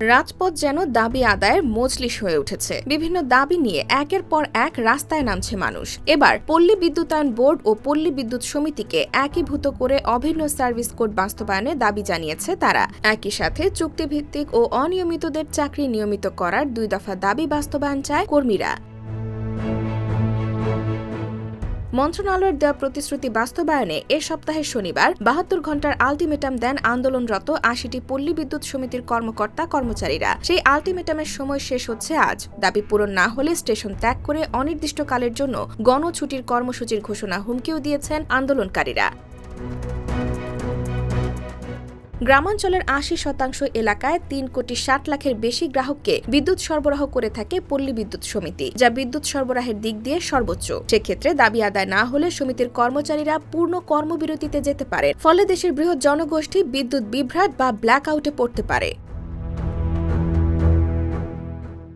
রাজপথ যেন দাবি আদায়ের মজলিস হয়ে উঠেছে। বিভিন্ন দাবি নিয়ে একের পর এক রাস্তায় নামছে মানুষ। এবার পল্লী বিদ্যুতায়ন বোর্ড ও পল্লী বিদ্যুৎ সমিতিকে একীভূত করে অভিন্ন সার্ভিস কোড বাস্তবায়নে দাবি জানিয়েছে তারা। একই সাথে চুক্তিভিত্তিক ও অনিয়মিতদের চাকরি নিয়মিত করার দুই দফা দাবি বাস্তবায়ন চায় কর্মীরা। মন্ত্রণালয়ের দেওয়া প্রতিশ্রুতি বাস্তবায়নে এ সপ্তাহের শনিবার বাহাত্তর ঘণ্টার আলটিমেটাম দেন আন্দোলনরত আশিটি পল্লী বিদ্যুৎ সমিতির কর্মকর্তা কর্মচারীরা। সেই আলটিমেটামের সময় শেষ হচ্ছে আজ। দাবি পূরণ না হলে স্টেশন ত্যাগ করে অনির্দিষ্টকালের জন্য গণছুটির কর্মসূচির ঘোষণা হুমকিও দিয়েছেন আন্দোলনকারীরা। গ্রামাঞ্চলের আশি শতাংশ এলাকায় তিন কোটি ষাট লাখের বেশি গ্রাহককে বিদ্যুৎ সরবরাহ করে থাকে পল্লী বিদ্যুৎ সমিতি, যা বিদ্যুৎ সরবরাহের দিক দিয়ে সর্বোচ্চ। সেক্ষেত্রে দাবি আদায় না হলে সমিতির কর্মচারীরা পূর্ণ কর্মবিরতিতে যেতে পারে, ফলে দেশের বৃহৎ জনগোষ্ঠী বিদ্যুৎ বিভ্রাট বা ব্ল্যাক আউটে পড়তে পারে।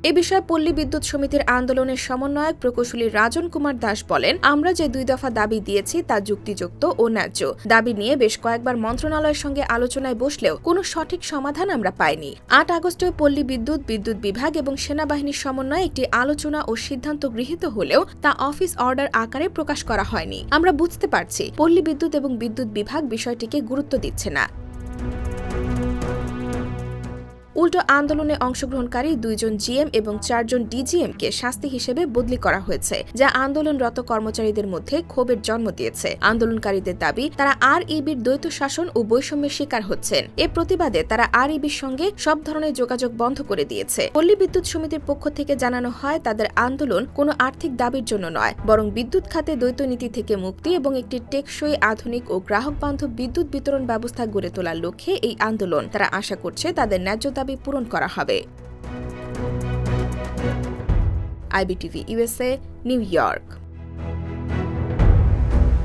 এ বিষয়ে পল্লী বিদ্যুৎ সমিতির আন্দোলনের সমন্বয়ক প্রকৌশলী রাজন কুমার দাস বলেন, আমরা যে দুই দফা দাবি দিয়েছি তা যুক্তিযুক্ত ও ন্যায্য। দাবি নিয়ে বেশ কয়েকবার মন্ত্রণালয়ের সঙ্গে আলোচনায় বসলেও কোনো সঠিক সমাধান আমরা পাইনি। আট আগস্টে পল্লী বিদ্যুৎ বিদ্যুৎ বিভাগ এবং সেনাবাহিনীর সমন্বয়ে একটি আলোচনা ও সিদ্ধান্ত গৃহীত হলেও তা অফিস অর্ডার আকারে প্রকাশ করা হয়নি। আমরা বুঝতে পারছি, পল্লী বিদ্যুৎ এবং বিদ্যুৎ বিভাগ বিষয়টিকে গুরুত্ব দিচ্ছে না। উল্টো আন্দোলনে অংশগ্রহণকারী দুইজন জিএম এবং চারজন ডিজিএমকে শাস্তি হিসেবে বদলি করা হয়েছে, যা আন্দোলনরত কর্মচারীদের মধ্যে ক্ষোভের জন্ম দিয়েছে। আন্দোলনকারীদের দাবি, তারা আর ইবির দ্বৈত শাসন ও বৈষম্যের শিকার হচ্ছেন। এ প্রতিবাদে তারা আর ইবির সঙ্গে সব ধরনের যোগাযোগ বন্ধ করে দিয়েছে। পল্লী বিদ্যুৎ সমিতির পক্ষ থেকে জানানো হয়, তাদের আন্দোলন কোনো আর্থিক দাবির জন্য নয়, বরং বিদ্যুৎ খাতে দ্বৈত নীতি থেকে মুক্তি এবং একটি টেকসই, আধুনিক ও গ্রাহক বান্ধব বিদ্যুৎ বিতরণ ব্যবস্থা গড়ে তোলার লক্ষ্যে এই আন্দোলন। তারা আশা করছে, তাদের ন্যায্য দাবি পূরণ করা হবে। IBTV USA New York.